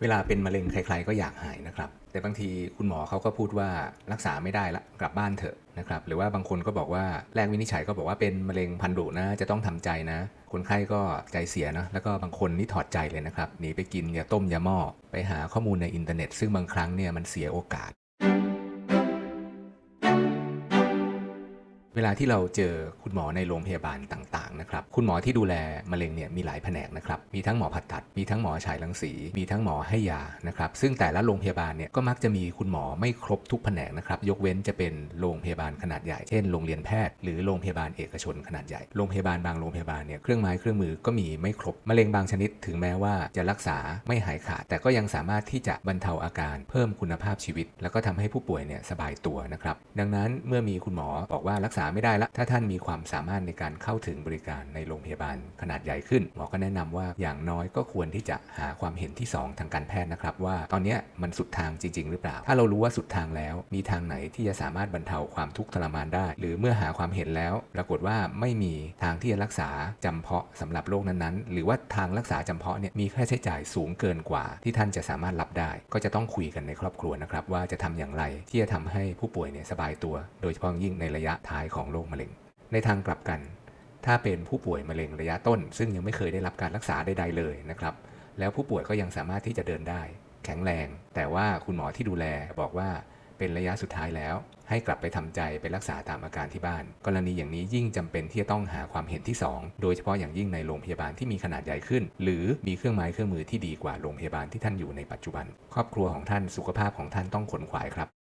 เวลาเป็นมะเร็งใคร ๆ ก็อยากหายนะครับ แต่บางทีคุณหมอเขาก็พูดว่ารักษาไม่ได้ละกลับบ้านเถอะนะครับหรือว่าบางคนก็บอกว่าแรกวินิจฉัยก็บอกว่าเป็นมะเร็งพันธุนะจะต้องทำใจนะ คนไข้ก็ใจเสียนะแล้วก็บางคนนี่ถอดใจเลยนะครับหนีไปกินยาต้มยาหม้อไปหาข้อมูลในอินเทอร์เน็ต ซึ่งบางครั้งเนี่ยมันเสียโอกาส เวลาที่เราเจอคุณหมอในโรงพยาบาลต่างๆนะครับ คุณหมอที่ดูแลมะเร็งเนี่ยมีหลายแผนกนะครับ มีทั้งหมอผ่าตัด มีทั้งหมอฉายรังสี มีทั้งหมอให้ยานะครับ ซึ่งแต่ละโรงพยาบาลเนี่ยก็มักจะมีคุณหมอไม่ครบทุกแผนกนะครับ ยกเว้นจะเป็นโรงพยาบาลขนาดใหญ่ เช่นโรงเรียนแพทย์ หรือโรงพยาบาลเอกชนขนาดใหญ่ โรงพยาบาลบางโรงพยาบาลเนี่ยเครื่องไม้เครื่องมือก็มีไม่ครบ มะเร็งบางชนิดถึงแม้ว่าจะรักษาไม่หายขาด แต่ก็ยังสามารถที่จะบรรเทาอาการ เพิ่มคุณภาพชีวิต แล้วก็ทำให้ผู้ป่วยเนี่ยสบายตัวนะครับ ดังนั้นเมื่อมีคุณหมอบอกว่ารักษาไม่ได้ละถ้าท่านมีความสามารถในการเข้าถึงบริการในโรงพยาบาลขนาดใหญ่ขึ้นหมอก็แนะนำว่าอย่างน้อยก็ควรที่จะหาความเห็นที่ 2 ทางการแพทย์นะครับ ว่าตอนนี้มันสุดทางจริง ๆ หรือเปล่า ถ้าเรารู้ว่าสุดทางแล้ว มีทางไหนที่จะสามารถบรรเทาความทุกข์ทรมานได้ หรือเมื่อหาความเห็นแล้ว ปรากฏว่าไม่มีทางที่จะรักษาจำเพาะสำหรับโรคนั้นๆ หรือว่าทางรักษาจำเพาะเนี่ยมีค่าใช้จ่ายสูงเกินกว่า ที่ท่านจะสามารถรับได้ ก็จะต้องคุยกันในครอบครัวนะครับว่าจะทำอย่างไรที่จะทำให้ผู้ป่วยเนี่ยสบายตัว โดยเฉพาะยิ่งในระยะท้ายของโรคมะเร็ง ในทางกลับกัน ถ้าเป็นผู้ป่วยมะเร็งระยะต้น ซึ่งยังไม่เคยได้รับการรักษาใดๆเลยนะครับ แล้วผู้ป่วยก็ยังสามารถที่จะเดินได้ แข็งแรง แต่ว่าคุณหมอที่ดูแลบอกว่าเป็นระยะสุดท้ายแล้ว ให้กลับไปทำใจไปรักษาตามอาการที่บ้าน กรณีอย่างนี้ยิ่งจำเป็นที่จะต้องหาความเห็นที่ 2 โดยเฉพาะอย่างยิ่งในโรงพยาบาลที่มีขนาดใหญ่ขึ้น หรือมีเครื่องไม้เครื่องมือที่ดีกว่าโรงพยาบาลที่ท่านอยู่ในปัจจุบัน ครอบครัวของท่านสุขภาพของท่านต้องขนขวายครับ